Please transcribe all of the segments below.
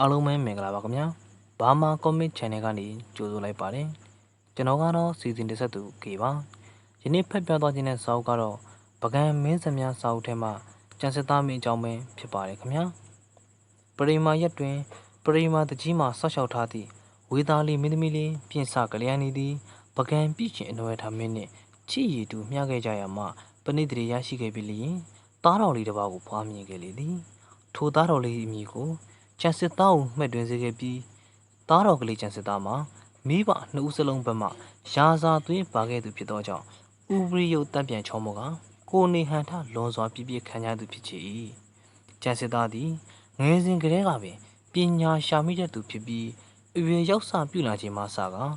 အားလုံးပဲမင်္ဂလာပါခင်ဗျာဘာမာ comic channel ကနေကြိုဆိုလိုက်ပါတယ်ကျွန်တော်ကတော့စီစဉ်တစ်ဆက်သူကေပါယနေ့ဖက်ပြသွားခြင်းတဲ့စာအုပ်ကတော့ပကံမင်းစမြစာအုပ်ထဲမှာကျန်စစ်သားမင်းအကြောင်းပဲဖြစ်ပါတယ်ခင်ဗျာပရိမာရက်တွင်ပရိမာတကြီးမှာဆောက်ရှောက်ထားသည့်ဝေသားလေးမင်းသမီးလေးပြင်စကလျာဏီသည်ပကံပြည့်ချင်းအနွယ်ထားမင်းနှင့်ချစ်ရည်တူမျှခဲ့ကြရမှပဏိတရေရရှိခဲ့ပြီလျင်သားတော်လေးတစ်ပါးကိုဖွားမြင်ခဲ့လေသည်ထိုသားတော်လေးအမည်ကို ကျန်စစ်သားကိုမှတ်တွင်စေခဲ့ပြီးသားတော်ကလေးကျန်စစ်သားမှာမိဘနှစ်ဦးစလုံးဘက်မှရာဇာသွင်းပါခဲ့သူဖြစ်သောကြောင့်ဥပရိယုတ်တပ်ပြန်ချောမောကကိုနေဟန်ထလွန်စွာပြည့်ပြည့်ခံရသူဖြစ်ချေ၏ကျန်စစ်သားသည်ငယ်စဉ်ကတည်းကပင်ပညာရှာမိတဲ့သူဖြစ်ပြီးအရွယ်ရောက်စပြုလာခြင်းမှစကား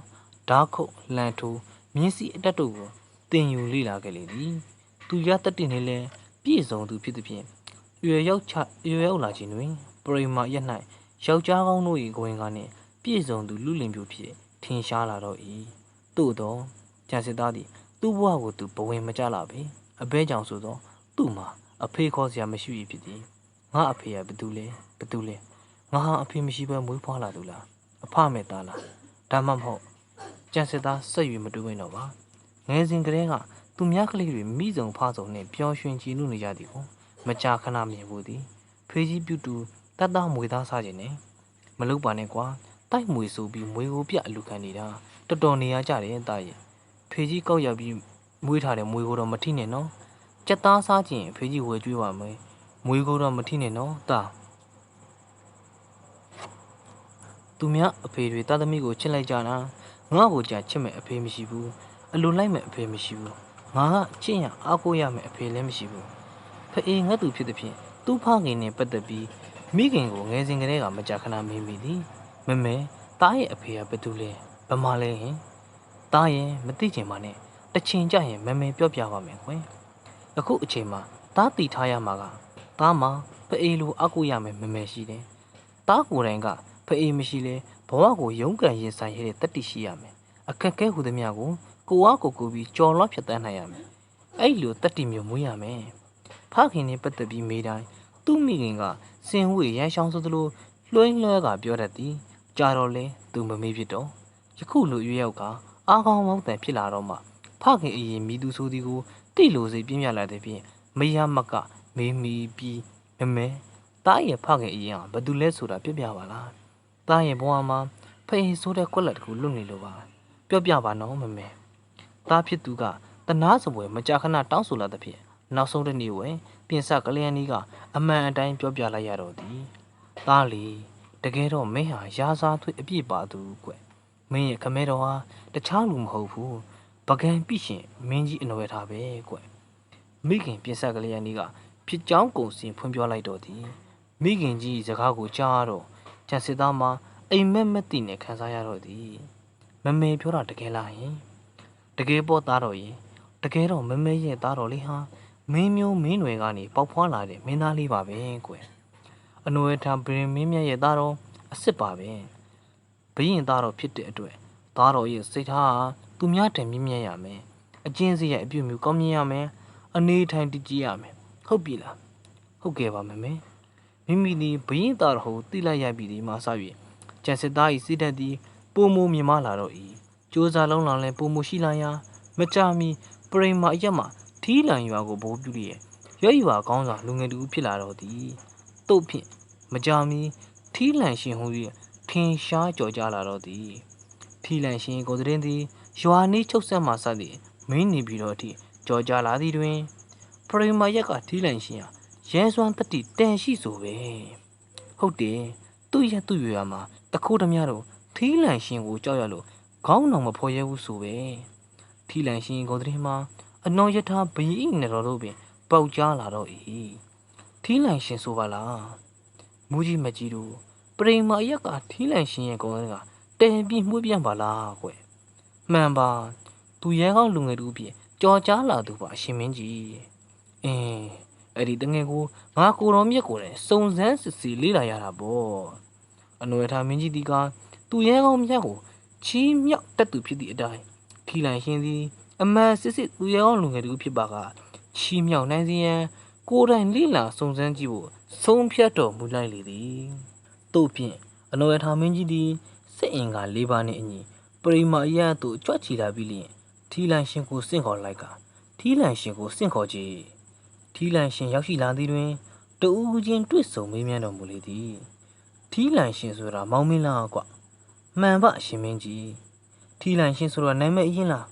ဓာခုတ်လန်ထိုးမြင်းစီအတက်တို့ကိုတင်ယူလေ့လာခဲ့လေသည်သူရတတ်တင်နေလဲပြည့်စုံသူဖြစ်သည်ဖြင့်ရွယ်ရောက်ချရွယ်ရောက်လာခြင်းတွင် ပရိမာရက်၌ယောက်ျားကောင်းတို့၏ဂဝင်ကနှင့်ပြည့်စုံသူလူလင်ပြူဖြစ်ထင်ရှားလာတော့၏သို့သောကျန်စစ်သားသည် သူ့ဘဝကိုသူဘဝင်မကြလာပေအဘဲကြောင့်ဆိုသော သူ့မှာအဖေခေါ်စရာမရှိ၏ဖြစ်သည်ငါအဖေကဘသူလဲဘသူလဲငါဟာအဖေမရှိဘဲမွေးဖွားလာသူလားအဖမဲ့သားလားဒါမှမဟုတ်ကျန်စစ်သားဆက်၍မတွေးဝင်တော့ပါငယ်စဉ်ကတည်းကသူများကလေးတွေမိစုံဖားစုံနှင့်ပျော်ရွှင်ကြည်နုနေကြသည်ကိုမကြာခဏမြင်ဘူးသည်ဖေးကြီးပြုတူ တတ်သားမွေသားစားခြင်းနဲ့မလုပ်ပါနဲ့ကွာတိုက်မွေဆိုပြီးမွေကိုပြအလူခံနေတာတော်တော်နေရကြတယ်တာရဲ့ဖေးကြီးကောက်ရောက်ပြီးမွေးထားတဲ့မွေကိုတော့မထိနဲ့နော်ကြက်သားစားခြင်းဖေးကြီးဝယ်ကျွေးပါမယ်မွေကိုတော့မထိနဲ့နော်တာသူများအဖေတွေတာသမီကိုချစ်လိုက်ကြတာငါ့ကိုကြာချစ်မဲ့အဖေမရှိဘူးအလိုလိုက်မဲ့အဖေမရှိဘူးငါကချစ်ရအားကိုးရမဲ့အဖေလည်းမရှိဘူးဖအေးငတ်သူဖြစ်တဲ့ဖြင့်သူ့ဖခင်နဲ့ပတ်သက်ပြီး မိခင်ကိုငယ်စဉ်ကတည်းကမကြာခဏမေးမိသည်မမဲတားရဲ့အဖေကဘယ်သူလဲဘမလဲဟင်တားရဲ့မသိချင်ပါနဲ့တစ်ချိန်ကြရင်မမဲပြောပြပါမယ်ခွင်အခုအချိန်မှာတားတီထားရမှာကတားမှာဖအေးလိုအကူရမယ်မမဲရှိတယ်တားကိုယ်တိုင်ကဖအေးမရှိလဲဘဝကိုရုန်းကန်ရင်ဆိုင်ရတဲ့တတိရှိရမယ်အခက်ခဲဟူသည်များကိုကိုအားကိုကိုပြီးကြော်လွှတ်ဖြတ်တန်းနိုင်ရမယ်အဲ့လိုတတိမျိုးမွေးရမယ်ဖခင်နဲ့ပတ်သက်ပြီးမေးတိုင်းသူ့မိခင်က စင်ဝေရန်ရှောင်းဆိုသလိုလွှဲလွှဲကပြောတတ်သည်ကြာတော့လဲသူမမေးဖြစ်တော့ယခုလိုရွေးရောက်ကအားကောင်းမောင်းတန်ဖြစ်လာတော့မှဖခင်အရင်မိသူဆိုသည်ကိုတိလိုစေပြင်းပြလာတဲ့ဖြင့်မရမကမေးမိပြီးမမဲတားရဲ့ဖခင်အရင်ကဘယ်သူလဲဆိုတာပြပြပါလားတားရဲ့ဘဝမှာဖေးဆိုးတဲ့ကွက်လက်တကူလွတ်နေလို့ပါပြောပြပါနော်မမဲတားဖြစ်သူကတနာစပွဲမကြာခဏတောင်းဆိုလာတဲ့ဖြင့်နောက်ဆုံးတစ်နေ့ဝယ် ပြင်စကလျန်ကြီးကအမှန်အတိုင်းပြောပြလိုက်ရတော့သည်။သားလီတကယ်တော့မင်းဟာရာဇာသွေးအပြည့်ပါသူကွ။မင်းရဲ့ခမဲတော်ဟာတခြားလူမဟုတ်ဘူး။ပကံပြရှင်မင်းကြီးအနွယ်ထားပဲကွ။မိခင်ပြင်စကလျန်ကြီးကဖြစ်ကြောင်းကုံစင်ဖွင့်ပြောလိုက်တော့သည်။မိခင်ကြီးစကားကိုကြားတော့ကျန်စစ်သားမှာအိမ်မက်မက်တည်နဲ့ခံစားရတော့သည်။မမေပြောတာတကယ်လားဟင်။တကယ်ပေါ့သားတော်ရင်တကယ်တော့မမေရဲ့သားတော်လေးဟာ မင်းမျိုးမင်းနွယ်ကနေပေါက်ဖွားလာတဲ့မင်းသားလေးပါပဲကွယ်အနွယ်ထံပင်မင်းမြတ်ရဲ့သားတော်အစ်စ်ပါပဲဘရင်သားတော်ဖြစ်တဲ့အတွက်သားတော်ရဲ့စိတ်ထားဟာသူများတံမြင့်မြတ်ရမယ်အကျဉ်းစရဲ့အပြုအမူကောင်းမြင်ရမယ်အနေထိုင်တည်ကြည်ရမယ်ဟုတ်ပြီလားဟုတ်ကဲ့ပါမမေမိမိဒီဘရင်သားတော်ကိုတိလိုက်ရပြီဒီမှာစ၍ကျန်စစ်သား၏စိတ်ဓာတ်သည်ပုံမမြင်မလာတော့၏စ조사လုံးလောင်လဲပုံမရှိလာရာမကြမီပရိမာအရက်မှာ ထီးလန်ရွာကိုဘိုးပြုလျက်ရွက်ရွာကောင်းစွာလူငယ်တူဖြစ်လာတော့သည်တုတ်ဖြင့်မကြာမီထီးလန်ရှင်ဟူ၍ထင်ရှားကြော်ကြလာတော့သည်ထီးလန်ရှင်ကိုတဲ့င်းသည်ရွာနီးချုပ်ဆက်မှစသည်မင်းနေပြီးတော့အထိကြော်ကြလာသည်တွင်ပရိမာရက်ကထီးလန်ရှင်ဟာရဲစွမ်းတတိတန်ရှိဆိုပဲဟုတ်တယ်သူ့ရက်သူ့ရွာမှာတခိုးသမားတို့ထီးလန်ရှင်ကိုကြောက်ရလို့ခေါင်းတော်မဖော်ရဲဘူးဆိုပဲထီးလန်ရှင်ကိုတဲ့င်းမှာ အနော်ယထာဘီဤနေတော်တို့ပင်ပေါက်ကြားလာတော့၏ထီးလန်ရှင်ဆိုပါလားမူကြီးမကြီးတို့ပရိမာရက်ကထီးလန်ရှင်ရဲ့ကောင်းကတဲပြီးမှုပြန်ပါလားကွမှန်ပါသူရဲကောင်းလူငယ်တူဖြစ်ကြော်ကြားလာသူပါအရှင်မင်းကြီးအင်းအဲ့ဒီတငယ်ကိုငါကိုတော်မြက်ကိုလည်းစုံစမ်းစစ်စီလေ့လာရတာပေါ့အနွယ်ထားမင်းကြီးဒီကသူရဲကောင်းမြတ်ကိုချီးမြှောက်တတ်သူဖြစ်သည့်အတိုင်းထီလန်ရှင်သည် အမှန်စစ်စစ်သူရဲကောင်းလူငယ်တူဖြစ်ပါကချီးမြှောက်နိုင်စေရန်ကိုယ်တိုင်လိလာစုံစမ်းကြည့်ဖို့ဆုံးဖြတ်တော်မူလိုက်လေသည်တို့ဖြင့်အနော်ရထာမင်းကြီးသည်စစ်အင်က၄ပါးနှင့်အညီပရိမာအရသို့ကြွချီလာပြီးလျင်ထီလန်ရှင်ကိုစင့်ခေါ်လိုက်ကထီလန်ရှင်ကိုစင့်ခေါ်ကြည့်ထီလန်ရှင်ရောက်ရှိလာသည်တွင်တဦးချင်းတွေ့ဆုံမေးမြန်းတော်မူလေသည်ထီလန်ရှင်ဆိုတာမောင်မင်းလားကွမှန်ပါအရှင်မင်းကြီးထီလန်ရှင်ဆိုတာနာမည်အရင်လား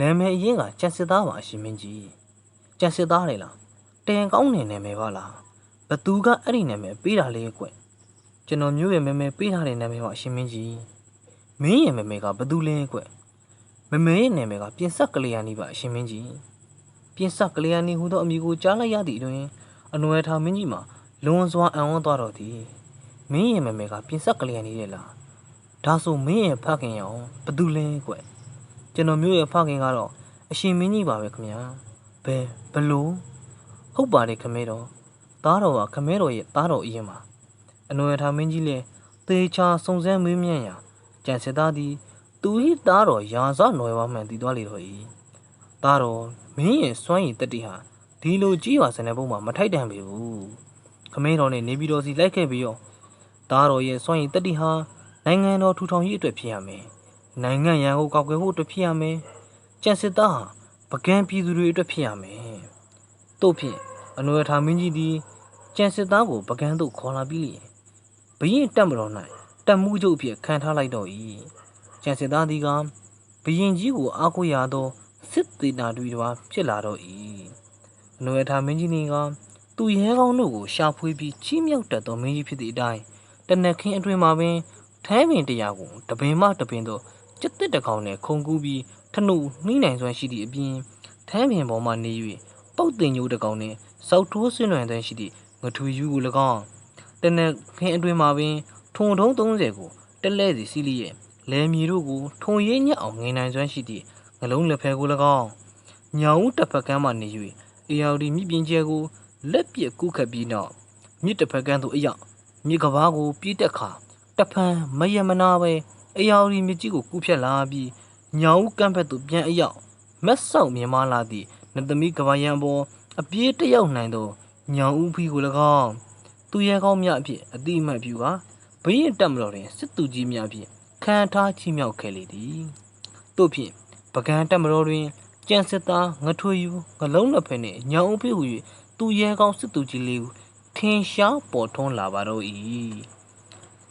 နာမည်အရင်ကကျန်စစ်သားပါအရှင်မင်းကြီးကျန်စစ်သားလေလားတန်ကောင်းနေနာမည်ပါလားဘသူကအဲ့ဒီနာမည်ပေးတာလေကွကျွန်တော်မျိုးရဲ့မမေပေးထားတဲ့နာမည်ပါအရှင်မင်းကြီးမင်းရဲ့မမေကဘသူလဲကွမမေရဲ့နာမည်ကပြင်ဆက်ကလေးယာနီပါအရှင်မင်းကြီးပြင်ဆက်ကလေးယာနီဟူသောအမည်ကိုကြားလိုက်ရသည့်အတွင်အနွယ်ထာမင်းကြီးမှာလွန်စွာအံ့ဩသွားတော့သည်မင်းရဲ့မမေကပြင်ဆက်ကလေးယာနီလေလားဒါဆိုမင်းရဲ့ဖခင်ရောဘသူလဲကွ ကျွန်တော်မျိုးရဲ့ဖခင်ကတော့အရှင်မင်းကြီးပါပဲခင်ဗျာဘယ်ဘလို့ဟုတ်ပါတယ်ခမဲတော်သားတော်ကခမဲတော်ရဲ့သားတော်အရင်ပါအနွယ်ထာမင်းကြီးလည်းသေချာစုံစမ်းမေးမြန်းရာကြံစစ်သားသည်သူ၏သားတော်ရာဇနွယ်ဝမှန်တည်သွားလေတော့၏သားတော်မင်းရဲ့စွမ်းရည်တက်တီဟာဒီလိုကြီးရွာစနေပုံမှာမထိုက်တန်ပေဘူးခမင်းတော်နဲ့နေပြည်တော်စီလိုက်ခဲ့ပြီးရောသားတော်ရဲ့စွမ်းရည်တက်တီဟာနိုင်ငံတော်ထူထောင်ရေးအတွက်ဖြစ်ရမယ် နိုင်ငံရန်ကိုကောက်ွယ်ဖို့အတွက်ဖြစ်ရမယ်ကြံစစ်သားဟာပကံပြည်သူတွေအတွက်ဖြစ်ရမယ်တို့ဖြင့်အနွယ်ထာမင်းကြီးသည်ကြံစစ်သားကိုပကံသို့ခေါ်လာပြီးလျင်ဘရင်တက်မတော်၌တက်မှုချုပ်အဖြစ်ခံထားလိုက်တော့၏ကြံစစ်သားသည်ကဘရင်ကြီးကိုအားကိုးရသောစစ်သေးတာတွေတွာဖြစ်လာတော့၏အနွယ်ထာမင်းကြီးကသူရဲကောင်းတို့ကိုရှာဖွေပြီးချီးမြှောက်တတ်သောမင်းကြီးဖြစ်သည့်အတိုင်းတနက်ခင်းအတွင်မှာပင်ထမ်းပင်တရားကိုတပင်မတပင်တို့ ကျက်တစ်တကောင်နဲ့ခုံကူးပြီးထနုနှိမ့်နိုင်စွမ်းရှိသည့်အပြင်ထမ်းပင်ပေါ်မှနေ၍ပုတ်တင်ညိုးတကောင်နဲ့စောက်ထိုးဆွနှံတဲ့ရှိသည့်ငထွေယူကို၎င်းတနက်ခင်းအတွင်မှာပင်ထုံထုံး30ကိုတက်လဲစီစီလီရဲ့လဲမီတို့ကိုထုံရင်းညက်အောင်ငင်နိုင်စွမ်းရှိသည့်ငလုံးလက်ဖဲကို၎င်းညောင်ဦးတစ်ဖက်ကမ်းမှနေ၍အေယော်ဒီမြပြင်းကျဲကိုလက်ပြက်ကူးခတ်ပြီးနောက်မြစ်တစ်ဖက်ကမ်းသို့အရောက်မြစ်ကဘာကိုပြေးတက်ခါတဖန်မယမနာပဲ အေယော်ဒီမြစ်ကြီးကိုကူးဖြတ်လာပြီးညောင်ဦးကမ်းဘက်သို့ပြန်အရောက်မက်ဆောက်မြင်မလာသည့်နတ်သမီးကဘာရန်ပေါ်အပြေးတယောက်နိုင်သောညောင်ဦးဖီးကို၎င်းသူရဲကောင်းများအဖြစ်အတိအမှတ်ပြုကာဘရင်တက်မတော်တွင်စစ်သူကြီးများဖြင့်ခံထားချီးမြှောက်ခဲ့လေသည်တို့ဖြင့်ပကံတက်မတော်တွင်ကြံစစ်သားငထွေယူငလုံးလက်ဖက်နှင့်ညောင်ဦးဖေးဟူ၍သူရဲကောင်းစစ်သူကြီးလေးကိုထင်ရှားပေါ်ထွန်းလာပါတော့၏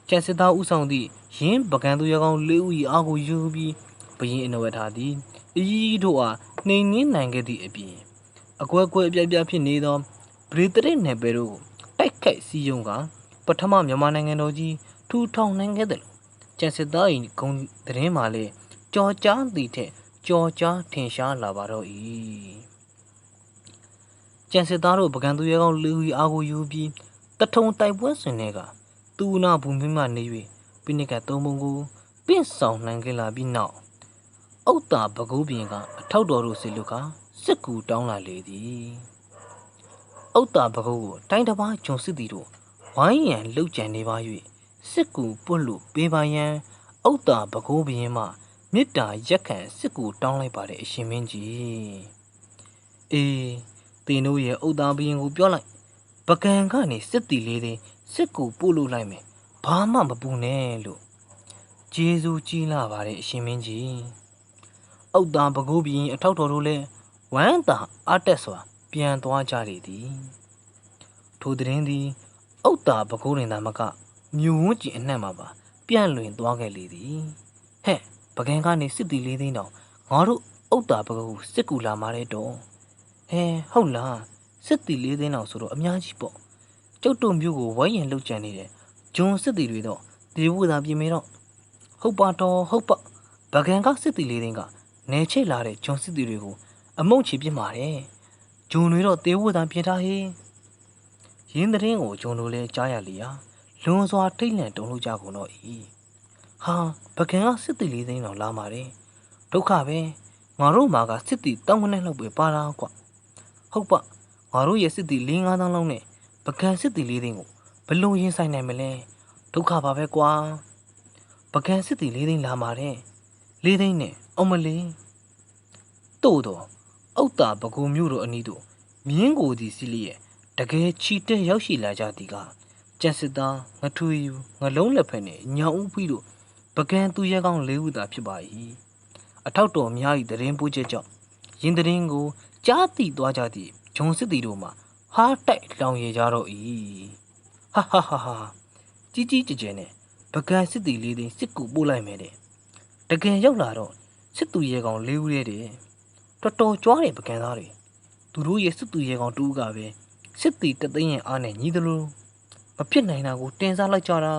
ကြံစစ်သားဥဆောင်သည့်ရင်းပကံသူရဲကောင်းလေးဦး၏အားကိုယူပြီးဘရင်အနဝတ်ထားသည်အီးတို့အားနှိမ်နင်းနိုင်ခဲ့သည့်အပြင်အကွက်ကွက်အပြပြဖြစ်နေသောဗြိတိန်နယ်ပယ်တို့တိုက်ခိုက်စီယုံကပထမမြန်မာနိုင်ငံတော်ကြီးထူထောင်နိုင်ခဲ့တယ်လို့ကျန်စစ်သား၏ဂုံသတင်းမှာလည်းကြော်ကြားသည်ထက်ကြော်ကြားထင်ရှားလာပါတော့၏ကျန်စစ်သားတို့ပကံသူရဲကောင်းလူကြီးအားကိုယူပြီးတထုံတိုက်ပွဲဆင်တွေက သူနာဘူမိမှနေ၍ပိနိကသုံးပုံကိုပင့်ဆောင်နိုင်ခဲ့လာပြီးနောက်အုတ်တာပကုးပြင်ကအထောက်တော်တို့စီလူကစစ်ကူတောင်းလာလေသည်အုတ်တာပကုးကိုတိုင်းတစ်ပါးဂျုံစစ်သည်တို့ဝိုင်းရန်လှုပ်ကြံနေပါ၍စစ်ကူပွတ်လို့ပေးပါရန်အုတ်တာပကုးပြင်မှမေတ္တာရက်ခံစစ်ကူတောင်းလိုက်ပါတဲ့အရှင်မင်းကြီးအေးတင်တို့ရဲ့အုတ်တာဘရင်ကိုပြောလိုက်ပကံကနေစစ်တီလေးသိန်း စစ်ကူပို့လို့လိုက်မယ်ဘာမှမပူနဲ့လို့ကျေးဇူးကြီးလာပါတယ်အရှင်မင်းကြီးအုတ်တာပကိုးဘရင်အထောက်တော်တို့လည်းဝမ်းသာအတက်စွာ ပြန်သွားကြလေသည်ထိုတရင်သည်အုတ်တာပကိုးရင်သာမကမြို့ဝန်းကျင်အနှံ့မှာပါ ပြန့်လွင်သွားခဲ့လေသည်ဟဲ့ပကံကနေစစ်တီလေးသိန်းတောင်ငါတို့အုတ်တာပကိုးစစ်ကူလာมาတဲ့တော့ဟဲဟုတ်လားစစ်တီလေးသိန်းတောင်ဆိုတော့အများကြီးပေါ့ ကျုပ်တို့မျိုးကိုဝိုင်းရင်လှုပ်ကြံနေတယ်ဂျွန်စစ်တီတွေတော့ဒီဘူးသာပြင်မေတော့ဟုတ်ပါတော့ဟုတ်ပါပကံကစစ်တီလေးသိန်းကနေချိတ်လာတဲ့ဂျွန်စစ်တီတွေကိုအမုံချီပြစ်မာတယ်ဂျွန်တွေတော့တေးဝသာပြင်ထားဟေးရင်းတဲ့င်းကိုဂျွန်တို့လဲကြားရလျာလွန်စွာထိတ်လန့်တုန်လှုပ်ကြကုန်တော့ဤဟာပကံကစစ်တီလေးသိန်းတော့လာมาတယ်ဒုက္ခပဲငါတို့မှာကစစ်တီတောင်းခနဲ့လောက်ပဲပါတာကွဟုတ်ပါငါတို့ရဲ့စစ်တီ၄၅တောင်းလောက်နဲ့ ပကံစစ်တီလေးသိန်းကိုဘလို့ရင်ဆိုင်နိုင်မလဲဒုက္ခပါပဲကွာပကံစစ်တီလေးသိန်းလာมาတယ်လေးသိန်းနဲ့အောင်မလေးတို့တော့အုတ်တာပကူမျိုးတို့အနီးတို့မြင်းကိုဒီစီလီရဲ့တကယ်ချီတက်ရောက်ရှိလာကြသည်ကကြံစစ်သားငထူယူငလုံးလက်ဖက်နဲ့ညောင်ဦးပြီးတို့ပကံသူရဲကောင်းလေးဦးသာဖြစ်ပါ၏အထောက်တော်များ၏တရင်ပိုးချက်ကြောင့်ရင်တရင်ကိုကြားသိသွားကြသည့်ဂျုံစစ်တီတို့မှာ ဟားတိုက်လောင်ရကြတော့၏ဟာဟာဟာဟာကြီးကြီးကျယ်ကျယ်နဲ့ပကံစစ်တီလေးသိန်းစစ်ကူပို့လိုက်မယ်တဲ့တကယ်ရောက်လာတော့စစ်သူရဲကောင်းလေးဦးရဲ့တဲ့တော်တော်ကြွားတဲ့ပကံသားတွေသူတို့ရဲ့စစ်သူရဲကောင်းတူးကပဲစစ်တီတသိန်းရဲ့အားနဲ့ညီသလိုမဖြစ်နိုင်တာကိုတင်စားလိုက်ကြတာ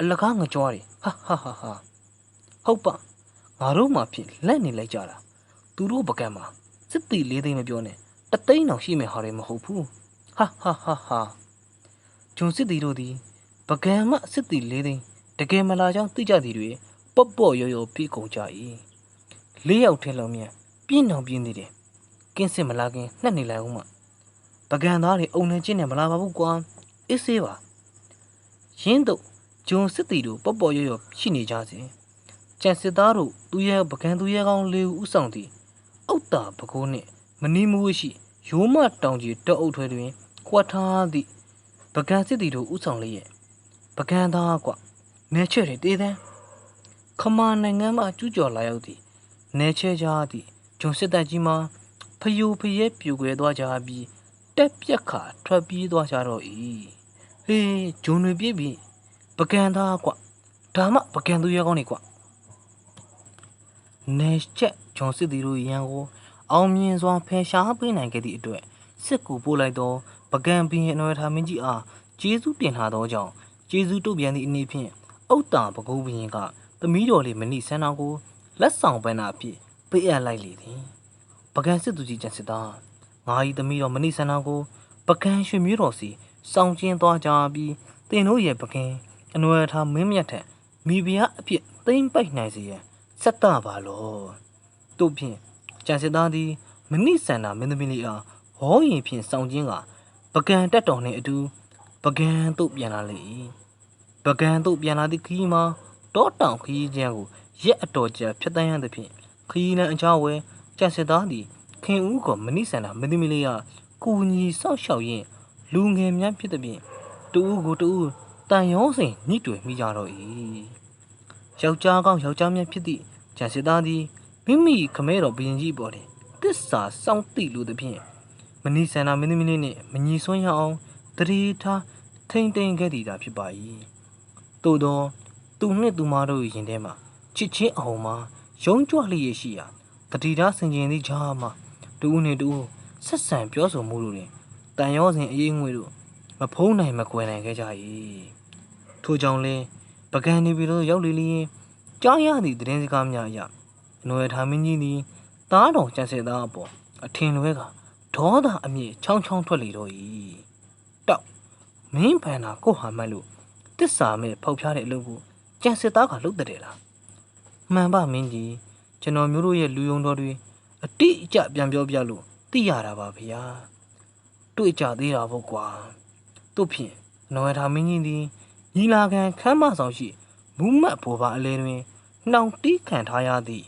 အလကားငကြွားတယ်ဟာဟာဟာဟာဟုတ်ပါငါတို့မှဖြစ်လက်နေလိုက်ကြတာသူတို့ပကံမှာစစ်တီလေးသိန်းမပြောနဲ့ တသိန်းတောင်ရှိမယ်ဟာတွေမဟုတ်ဘူးဟာဟာဟာဟာဂျုံစစ်တီတို့သည်ပကံမှစစ်တီလေးသိန်းတကယ်မလာကြောင်းသိကြသည်တွေပေါ့ပေါ့ရော်ရော်ပြေကုန်ကြ၏လေးယောက်ထဲလုံးမြန်ပြင်းအောင်ပြင်းသေးတယ်ကင်းစစ်မလာခင်နှက်နေလိုက်ဦးမှပကံသားတွေအုံနေချင်းနဲ့မလာပါဘူးကွာအေးဆေးပါရင်းတို့ဂျုံစစ်တီတို့ပေါ့ပေါ့ရော်ရော်ရှိနေကြစဉ်ကြံစစ်သားတို့သူရဲ့ပကံသူရဲ့ကောင်းလေးဦးဥဆောင်သည်အုတ်တာပကိုးနှင့်မနီမူရှိ ရိုးမတောင်ကြီးတောအုပ်ထွဲတွင်ခွက်ထားသည့်ပကံစစ်တီတို့ဥဆောင်လေးရဲ့ပကံသားကွနေချဲ့တွေတေးတဲ့ခမာနိုင်ငံမှကျူးကျော်လာရောက်သည့်နေချဲ့ကြသည့်ဂျုံစစ်တပ်ကြီးမှာဖယိုဖယဲပြူကွဲသွားကြပြီးတက်ပြက်ခါထွက်ပြေးသွားကြတော့၏ဟေးဂျုံတွေပြေးပြီးပကံသားကွဒါမှပကံသူရဲကောင်းနေကွနေချက်ဂျုံစစ်တီတို့ရန်ကို အောင်မြင်စွာဖယ်ရှားပေးနိုင်ခဲ့သည့်အတွက်စစ်ကူပို့လိုက်သောပကံပင်အနွယ်ထာမင်းကြီးအားကျေးဇူးတင်ထားသောကြောင့်ကျေးဇူးတုတ်ပြန်သည့်အနေဖြင့်အုတ်တာပကုံးဘရင်ကသမီးတော်လေးမဏိဆန်းတော်ကိုလက်ဆောင်ပန်းနာအဖြစ်ပေးအပ်လိုက်လေသည်ပကံစစ်သူကြီးကျန်စစ်သားငါ၏သမီးတော်မဏိဆန်းတော်ကိုပကံရွှေမျိုးတော်စီစောင့်ကျင်းသွားကြပြီးတင်တို့ရဲ့ပကံအနွယ်ထားမင်းမြတ်ထက်မိဖုရားအဖြစ်သိမ့်ပိုက်နိုင်စေရန်စက်တပါလောတို့ဖြင့် ကျန်စစ်သားသည်မဏိဆန္ဒမင်းသမီးလေးအားဟောရင်ဖြင့်စောင့်ခြင်းကပကံတက်တော်နှင့်အတူပကံသို့ပြန်လာလေ၏ပကံသို့ပြန်လာသည့်ခီးမှာတောတောင်ခီးချမ်းကိုရက်အတော်ကြာဖြတ်တန်းရသဖြင့်ခီးလန်အချောင်းဝဲကျန်စစ်သားသည်ခင်ဦးကမဏိဆန္ဒမင်းသမီးလေးအားကူညီဆောက်ရှောက်ရင်းလူငယ်များဖြစ်သဖြင့်တူဦးကိုတူဦးတန်ရောစဉ်ညှိတွေ့မိကြတော့၏ယောက်ျားကောင်းယောက်ျားမြတ်ဖြစ်သည့်ကျန်စစ်သားသည် မိမိခမဲတော်ဘရင်ကြီးပေါ်တွင်တစ္ဆာစောင့်တိလိုသည်ဖြင့်မနီဆန္ဒမင်းသမီးလေးနှင့်မညီဆွမ်းရအောင်တတိထားထိမ့်သိမ့်ခဲ့သည်သာဖြစ်ပါ၏သို့သောသူနှင့်သူမတို့၏ရင်ထဲမှာချစ်ချင်းအောင်မှာယုံကြွလျက်ရှိရာတတိထားဆင်ခြင်သည့်ကြားမှာတူဦးနှင့်တူဦးဆက်ဆံပြောဆိုမှုတို့တွင်တန်ရောစဉ်အေးငွေတို့မဖုံးနိုင်မကွယ်နိုင်ခဲ့ကြ၏ထို့ကြောင့်လဲပကံနေပြီလို့ရောက်လေလျင်ကြားရသည့်သတင်းစကားများအရအ နွယ်ထားမင်းကြီးသည်သားတော်ကျန်စစ်သားအပေါ်အထင်လွဲကဒေါသအမြင့်ချောင်းချောင်းထွက်လေတော့၏တောက်မင်းဖန်တာကိုဟာမတ်လို့တစ္ဆာမဲ့ဖောက်ဖျားတဲ့အလုပ်ကိုကျန်စစ်သားကလုပ်တဲ့လားမှန်ပါမင်းကြီးကျွန်တော်မျိုးတို့ရဲ့လူယုံတော်တွေအတိအကျပြန်ပြောပြလို့သိရတာပါဗျာတွေ့ကြသေးတာပေါ့ကွာတို့ဖြင့်နော်ရထာမင်းကြီးသည်ညီလာခံခမ်းမဆောင်ရှိမူးမတ်ဘောပါအလဲတွင်နှောင်တီးခံထားရသည့်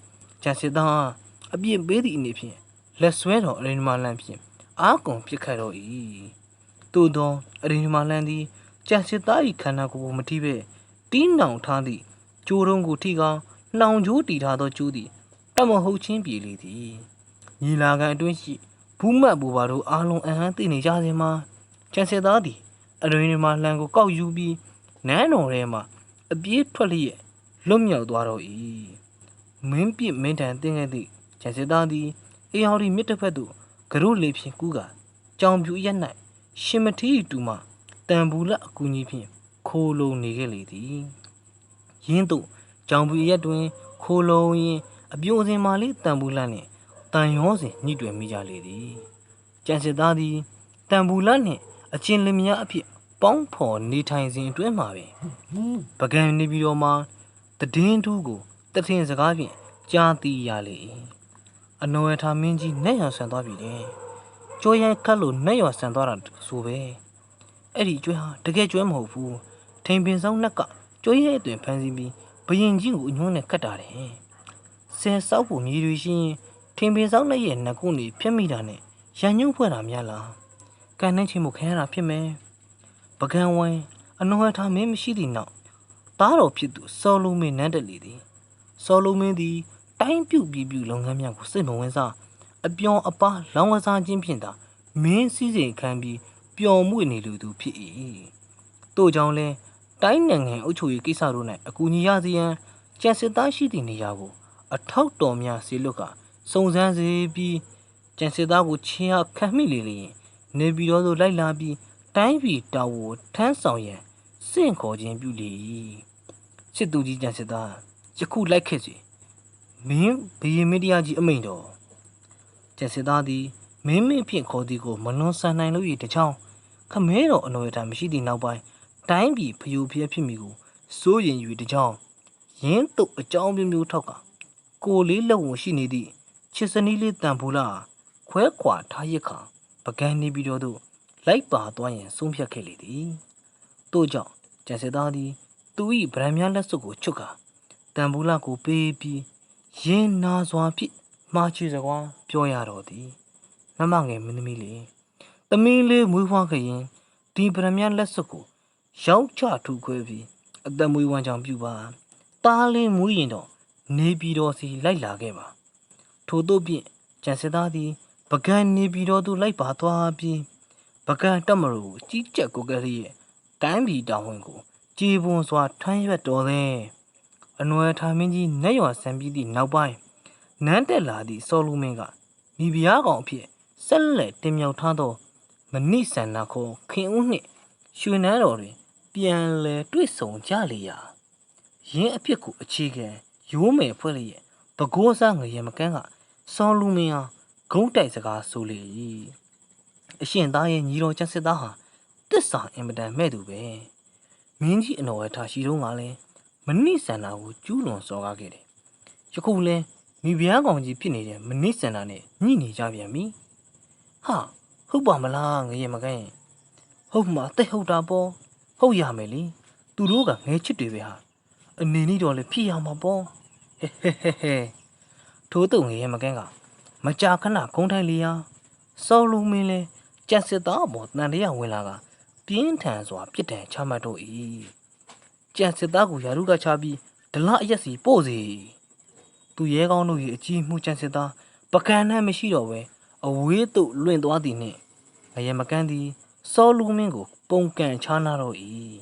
ကျန်စစ်သားအပြစ်ပေးသည့်အနေဖြင့်လက်ဆွဲတော်အရင်မလန်ဖြင့်အာကုံပြစ်ခတ်တော့၏သို့သောအရင်မလန်သည်ကျန်စစ်သား၏ခန္ဓာကိုယ်ကိုမထိပဲတီးနှောင်ထားသည့်ကျိုးတုံးကိုထိကောင်းနှောင်ကြိုးတီထားသောကျိုးသည်တမဟုတ်ချင်းပြေလေသည်ညီလာခံအတွင်းရှိဘူးမတ်ဘူပါတို့အားလုံးအဟမ်းသိနေကြစဉ်မှာကျန်စစ်သားသည်အရင်မလန်ကိုကောက်ယူပြီးနန်းတော်ထဲမှအပြေးထွက်လျက်လွတ်မြောက်သွားတော့၏ မင်းပြစ်မင်းတန်တင်းခဲ့သည့်ကျန်စစ်သားသည်အေယော်ဒီမြစ်တစ်ဖက်သို့ကရုလေးဖြင့်ကူးကကြောင်ပြူရက်၌ရှင်မထီတူမှတန်ဘူးလအကူကြီးဖြင့်ခိုးလုံနေခဲ့လေသည်ရင်းတို့ကြောင်ပြူရက်တွင် ခိုးလုံရင်အပြိုစင်မာလေးတန်ဘူးလနှင့်တန်ရောစဉ်ညှိတွယ်မိကြလေသည်ကျန်စစ်သားသည်တန်ဘူးလနှင့်အချင်းလင်မယားအဖြစ်ပေါင်းဖော်နေထိုင်စဉ်အတွင်းမှာပင်ပကံနေပြီးတော့မှတည်င်းထူးကို တထင်စကားဖြင့်ကြားသိရလေ၏အနော်ရထားမင်းကြီးနဲ့ရောင်ဆန်သွားပြီလေကြိုးရိုက်ခတ်လို့နဲ့ရောင်ဆန်သွားတာဆိုပဲအဲ့ဒီကျွဲဟာတကယ်ကျွဲမဟုတ်ဘူးထိန်ပင်ဆောင်နှက်ကကြိုးရိုက်အတွင်ဖမ်းဆီးပြီးဘရင်ကြီးကိုအညွှန်းနဲ့ကတ်တာတယ်ဆယ်ဆောက်ဖို့မြေတွေရှိရင်ထင်ပင်ဆောင်နှက်ရဲ့နှကုနေဖြစ်မိတာနဲ့ရန်ညှုံဖွဲ့တာများလားကန်နှင်းချင်းမှုခဲရတာဖြစ်မယ်ပကံဝိုင်းအနွယ်ထားမင်းမရှိသည့်နောက်သားတော်ဖြစ်သူစောလုံးမင်းနန်းတက်လေသည် စောလုံးမင်းသည်တိုင်းပြုတ်ပြည်ပြုတ်လုပ်ငန်းများကိုစိတ်မဝင်စားအပြောင်အပါလောင်းကစားခြင်းဖြင့်သာမင်းစည်းစိမ်ခံပြီးပျော်မွေ့နေလူသူဖြစ်၏တို့ကြောင့်လဲတိုင်းနိုင်ငံအုပ်ချုပ်ရေးကိစ္စတို့၌အကူအညီရစေရန်ကြံစစ်သားရှိသည့်နေရာကို အထောက်တော်များစေလွတ်ကစုံစမ်းစေပြီးကြံစစ်သားကိုချင်းအားခံမိလေလျင်နေပြည်တော်သို့လိုက်လာပြီးတိုင်းပြည်တာဝန်ထမ်းဆောင်ရန်စင့်ခေါ်ခြင်းပြုလေ၏စစ်သူကြီးကြံစစ်သား ယခုလိုက်ခဲ့စီမင်းဘီရင်မီဒီယာကြီးအမိန်တော်ကြံစစ်သားသည်မင်းမင်းဖြင့်ခေါ်သည်ကိုမလွန်ဆန်နိုင်လို့၏တချောင်းခမဲတော်အနော်ရတာမရှိသည့်နောက်ပိုင်းတိုင်းပြည်ဖျို့ဖျက်ဖြစ်မိကိုစိုးရင်၍တချောင်းရင်းတုတ်အကြောင်းမျိုးမျိုးထောက်ကကိုလေးလက်ဝင်ရှိနေသည့်ချစ်စနီးလေးတန်ဖူလာခွဲခွာထားရခါပကန်းနေပြီးတော့သို့လိုက်ပါသွားရင်ဆုံးဖြတ်ခဲ့လေသည်တို့ကြောင့်ကျန်စစ်သားသည်သူ၏ဗရန်များလက်စွပ်ကိုချွတ်ကာ တန်ဖူလာကိုပေးပြီးရင်းနာစွာဖြင့်မှားချစကွာပြောရတော့သည်မမငယ်မင်းသမီးလေးသမီးလေးမွေးဖွားခဲ့ရင်ဒီဗရန်များလက်စွပ်ကိုရောက်ချထူခွဲပြီးအသက်မွေးဝမ်းကြောင်ပြုပါတားလေးမွေးရင်တော့နေပြည်တော်စီလိုက်လာခဲ့ပါထို့သို့ဖြင့်ကျန်စစ်သားသည်ပကံနေပြည်တော်သို့လိုက်ပါသွားပြီးပကံတက်မရိုကိုကြီးကြပ်ကိုကလေးရဲ့တိုင်းပြည်တောင်ဝင်ကိုကြည်ပွန်စွာထမ်းရွက်တော်တဲ့ အနွယ်ထာမင်းကြီးနတ်ရွာဆံပြီးသည့်နောက်ပိုင်းနန်းတက်လာသည့်စောလူမင်းကမိဖုရားကောင်အဖြစ်ဆက်လက်တင်မြောက်ထားသောမဏိဆန္ဒခေါ်ခင်ဦးနှင့်ရွှေနန်းတော်တွင် ပြန်လည်တွေ့ဆုံကြလေရာရင်းအဖြစ်ကိုအခြေခံရိုးမယ်ဖွဲ့လျက်ပကိုးစားငရေမကန်းကစောလူမင်းဟာဂုံးတိုက်စကားဆိုလေ၏အရှင်သားရဲ့ညီတော်ကျန်စစ်သားဟာတစ္ဆာအင်မတန်မဲ့သူပဲမင်းကြီးအနော်ဝထားရှိတော့ကလည်း မဏိဆန္ဒကိုကျူးလွန်စော်ကားခဲ့တယ်ယခုလဲမိဖုရားကောင်ကြီးဖြစ်နေတဲ့မဏိဆန္ဒနဲ့ညှိနေကြပြန်ပြီဟာဟုတ်ပါမလားငရေမကန်းရင်ဟုတ်မှာတိတ်ဟုတ်တာပေါ့ဟုတ်ရမယ်လေသူတို့ကငဲချစ်တွေပဲဟာအနေနီးတော့လေဖြစ်ရမှာပေါ့ဟဲဟဲဟဲဟဲထိုးတုံငရေမကန်းကမကြာခဏဂုံးထိုင်လျာစောလုံးမင်းလဲကြက်စစ်သားပေါ်တန်တရာဝင်လာကပြင်းထန်စွာပြစ်ဒဏ်ချမှတ်တော့၏ ကြက်စစ်သားကိုယာရုကချပြီးဒလအရက်စီပို့စီသူရဲကောင်းတို့၏အကြီးမှုကြက်စစ်သားပကံနဲ့မရှိတော့ပဲအဝေးသို့လွင့်သွားသည်နှင့်ငရေမကန်းသည်စောလူမင်းကို ပုံကန်ချနာတော့၏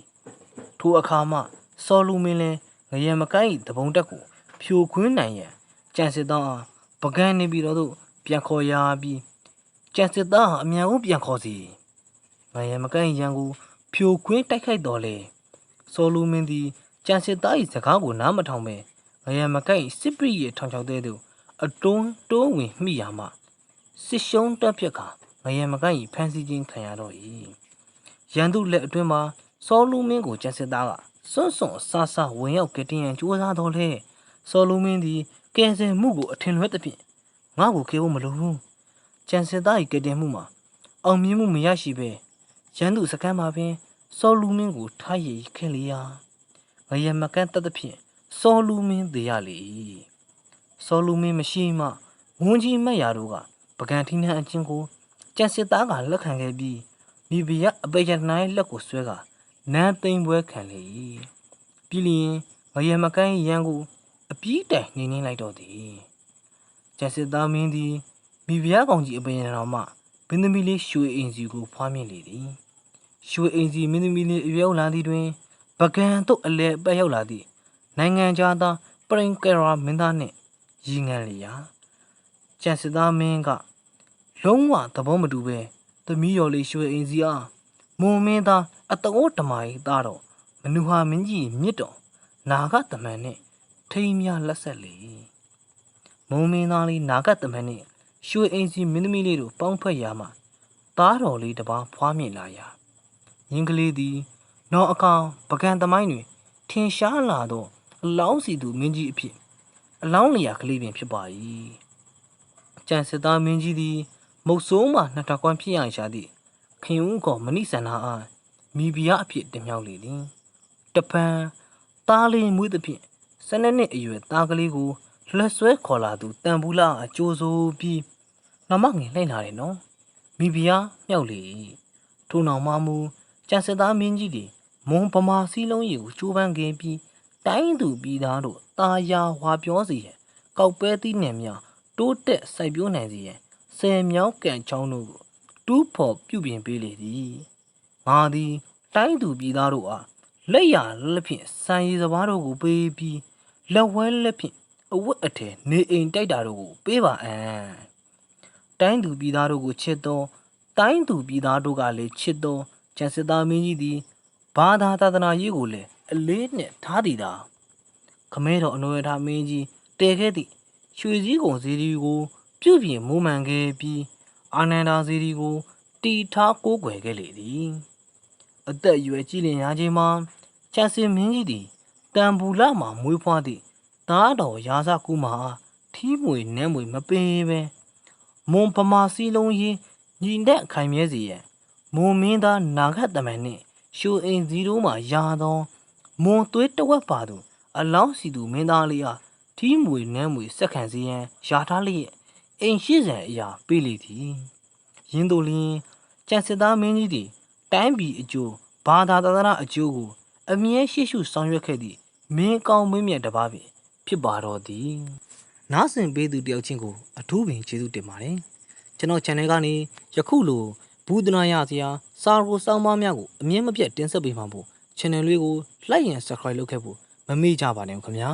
ထိုအခါမှစောလူမင်းလဲငရေမကန်း၏တပုံတက်ကိုဖြိုခွင်းနိုင်ရန်ကြံစစ်သားအားပကန်းနေပြီးတော့သို့ပြန်ခေါ်ရပြီးကြံစစ်သားဟာအမြန်ဦးပြန်ခေါ်စီငရေမကန်း၏ရန်ကိုဖြိုခွင်းတိုက်ခိုက်တော်လေ စောလူမင်းသည်ကြံစစ်သား၏စကားကိုနားမထောင်ပဲငရေမကန်း၏စစ်ပရိရဲ့ထောင်ချောက်တဲ့သို့အတွန်းတိုးဝင်မိရာမှစစ်ရှုံးတက်ဖြတ်ခါငရေမကန့်ဤဖမ်းဆီးခြင်းခံရတော့၏ရန်သူလက်အတွင်းမှာစောလူမင်းကိုကျန်စစ်သားကစွန့်စွန့်ဆာဆာဝင်ရောက်ကတင်ရန်ကြိုးစားတော်လဲစောလူမင်းသည်ကဲဆယ်မှုကိုအထင်လွဲသဖြင့်ငါ့ကိုကေဖို့မလိုဘူးကျန်စစ်သား၏ကတင်မှုမှာအောင်မြင်မှုမရရှိပဲရန်သူစကမ်းမှာပင် စောလူမင်းကိုထားရည်ခဲ့လျာငရေမကန့်တတ်သဖြင့်စောလူမင်းသေးရလေ၏စောလူမင်းမရှိမှဝန်းကြီးမက်ရာတို့ကပကံထီးနှံအချင်းကိုကြံစစ်သားကလက်ခံခဲ့ပြီးမိဖုရားအပေရနိုင်လက်ကိုဆွဲကနန်းသိမ့်ပွဲခံလေ၏ပြီးလျင်ငရေမကန်းရန်ကိုအပြီးတိုင်နေနေလိုက်တော့သည်ကြံစစ်သားမင်းသည်မိဖုရားကောင်ကြီးအပေရတော်မှမင်းသမီးလေးရွှေအိမ်စီကိုဖွားမြင်လေသည် ရွှေအိမ်စီမင်းသမီးလေးအရောက်လာသည်တွင်ပကံတို့အလဲပတ်ရောက်လာသည့်နိုင်ငံသားသားပရင်ကရာမင်းသားနှင့်ရီငံလျာကျန်စစ်သားမင်းကလုံးဝသဘောမတူပဲသမီးတော်လေးရွှေအိမ်စီအားမွန်မင်းသားအတကောတမာကြီးသားတော်မနူဟာမင်းကြီးမြစ်တော်နာဂတမန်နဲ့ထိမ်းများလက်ဆက်လေမုံမင်းသားလေးနာဂတမန်နဲ့ရွှေအိမ်စီမင်းသမီးလေးတို့ပေါင်းဖက်ရမှသားတော်လေးတစ်ပါးဖွားမြင်လာရာ ရင်းကလေးသည်နောက်အကောင်ပကံသမိုင်းတွင်ထင်ရှားလာသောအလောင်းစီသူမင်းကြီးအဖြစ်အလောင်းလျာကလေးပင်ဖြစ်ပါ၏ကျန်စစ်သားမင်းကြီးသည်မုတ်ဆိုးမှနှစ်ထပ်ကွမ်းဖြစ်ရရှာသည့်ခင်ဦးကောမဏိဆန္ဒအားမိဖုရားအဖြစ်တင်မြောက်လေသည်တပံသားလေးမွေးသဖြင့်ဆယ်နှစ်နှစ်အရွယ်သားကလေးကိုလက်ဆွဲခေါ်လာသူတန်ဘူးလာအကျိုးဆိုပြီးနမငင်လှိမ့်လာတယ်နော်မိဖုရားမြောက်လေထို့နောက်မှမူ ကျန်စစ်သားမင်းကြီးတွေမွန်ဗမာစည်းလုံးရီကိုကျိုးပန်းခဲ့ပြီးတိုင်းသူပြည်သားတို့တာယာဝါပြောစီရန်ကောက်ပဲသီးနှံများတိုးတက်စိုက်ပျိုးနိုင်စေရန်ဆယ်မြောင်းကံချောင်းတို့ကိုတူးဖော်ပြုပြင်ပေးလေသည်ငါသည်တိုင်းသူပြည်သားတို့အားလက်ရလက်ဖြင့်စံရည်စပားတို့ကိုပေးပြီးလက်ဝဲလက်ဖြင့်အဝတ်အထည်နေအိမ်တိုက်တာတို့ကိုပေးပါအံ့တိုင်းသူပြည်သားတို့ကိုချစ်သောတိုင်းသူပြည်သားတို့ကလည်းချစ်သော ကျန်စစ်သားမင်းကြီးသည်ဘာသာသာသနာရေးကိုလည်းအလေးနှင့်ထားသည်သာခမဲတော်အနွယ်ထားမင်းကြီးတည်ခဲ့သည့်ရွှေစည်းကုံစည်းဒီကို ပြုပြင်မွမ်းမံခဲ့ပြီးအာနန္ဒာစည်းဒီကိုတီထားကိုးကွယ်ခဲ့လေသည် အသက်အရွယ်ကြီးလင်ရာခြင်းမှာကျန်စစ်မင်းကြီးသည်တန်ဘူလမှာမွေးဖွားသည့်သားတော်ရာဇကူမှာထီးမွေနဲမွေမပင်ပဲမွန်ပမာစီလုံးရင်ညီတဲ့ခိုင်မြဲစီရန် မွန်မင်းသားနာဂတ်တမန်နှင့်ရှိုအိမ်စီတို့မှရာသောမွန်သွေးတဝက်ပါသူအလောင်းစီသူမင်းသားလေးအားထီးမွေနမ်းမွေစက်ခံစီရန်ယာထားလျက်အိမ်ရှိစံအရာပေးလေသည်ရင်းတို့လျင်ကျန်စစ်သားမင်းကြီးသည်တိုင်းပြည်အကျိုးဘာသာသာသနာအကျိုးကို အမြဲရှိရှုဆောင်ရွက်ခဲ့သည့်မင်းကောင်းမင်းမြတ်တစ်ပါးပင်ဖြစ်ပါတော့သည်နားဆင်ပေးသူတယောက်ချင်းကိုအထူးပင်ကျေးဇူးတင်ပါတယ်ကျွန်တော် channel ကနေယခုလို ဘူးဒနာရစရာစာရိုစောင်းပါးများကိုအမြင့်မပြတ်တင်ဆက်ပေးမှာပို့ channel လေးကို like and subscribe လုပ်ခဲ့ဖို့မမေ့ကြပါနဲ့ခင်ဗျာ